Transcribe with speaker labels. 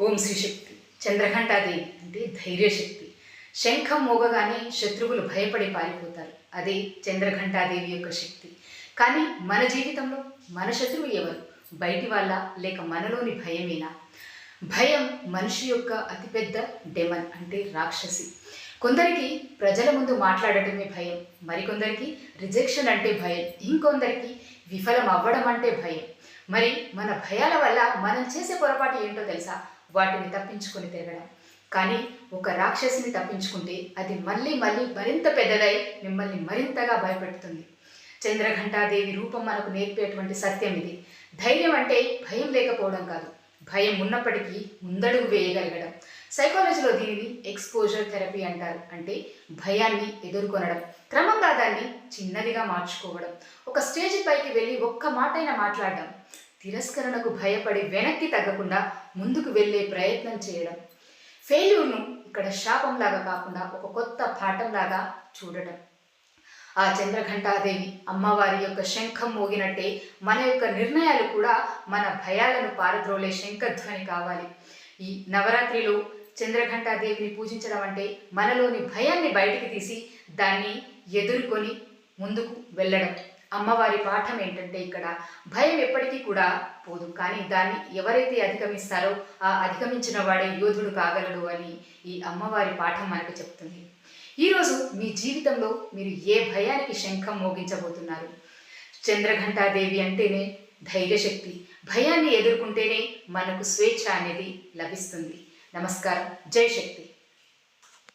Speaker 1: ఓం శ్రీ శక్తి. చంద్రఘంటాదేవి అంటే ధైర్యశక్తి. శంఖం మోగగానే శత్రువులు భయపడి పారిపోతారు. అదే చంద్రఘంటాదేవి యొక్క శక్తి. కానీ మన జీవితంలో మన శత్రువు ఎవరు? బయటి వాళ్ళ లేక మనలోని భయమేనా? భయం మనిషి యొక్క అతిపెద్ద డెమన్ అంటే రాక్షసి. కొందరికి ప్రజల ముందు మాట్లాడటమే భయం. మరికొందరికి రిజెక్షన్ అంటే భయం. ఇంకొందరికి విఫలం అవ్వడం అంటే భయం. మరి మన భయాల వల్ల మనం చేసే పొరపాటు ఏంటో తెలుసా? వాటిని తప్పించుకొని తిరగడం. కానీ ఒక రాక్షసిని తప్పించుకుంటే అది మళ్ళీ మళ్ళీ మరింత పెద్దదై మిమ్మల్ని మరింతగా భయపెడుతుంది. చంద్రఘంటాదేవి రూపం మనకు నేర్పేటువంటి సత్యం ఇది. ధైర్యం అంటే భయం లేకపోవడం కాదు. భయం ఉన్నప్పటికీ ముందడుగు వేయగలగడం. సైకాలజీలో దీనిని ఎక్స్పోజర్ థెరపీ అంటారు. అంటే భయాన్ని ఎదుర్కొనడం. క్రమంగా దాన్ని చిన్నదిగా మార్చుకోవడం. ఒక స్టేజ్ పైకి వెళ్ళి ఒక్క మాటైనా మాట్లాడడం. తిరస్కరణకు భయపడి వెనక్కి తగ్గకుండా ముందుకు వెళ్ళే ప్రయత్నం చేయడం. ఫెయిల్యూర్ను ఇక్కడ శాపంలాగా కాకుండా ఒక కొత్త పాఠంలాగా చూడటం. ఆ చంద్రఘంటాదేవి అమ్మవారి యొక్క శంఖం మోగినట్టే మన యొక్క నిర్ణయాలు కూడా మన భయాలను పారద్రోలే శంఖధ్వని కావాలి. ఈ నవరాత్రిలో చంద్రఘంటాదేవిని పూజించడం అంటే మనలోని భయాన్ని బయటికి తీసి దాన్ని ఎదుర్కొని ముందుకు వెళ్ళడం. అమ్మవారి పాఠం ఏంటంటే ఇక్కడ భయం ఎప్పటికీ కూడా పోదు. కానీ దాన్ని ఎవరైతే అధిగమిస్తారో ఆ అధిగమించిన వాడే యోధుడు కాగలడు అని ఈ అమ్మవారి పాఠం మనకు చెప్తుంది. ఈరోజు మీ జీవితంలో మీరు ఏ భయానికి శంఖం మోగించబోతున్నారు? చంద్రఘంటాదేవి అంటేనే ధైర్యశక్తి. భయాన్ని ఎదుర్కొంటేనే మనకు స్వేచ్ఛ అనేది లభిస్తుంది. నమస్కారం. జై శక్తి.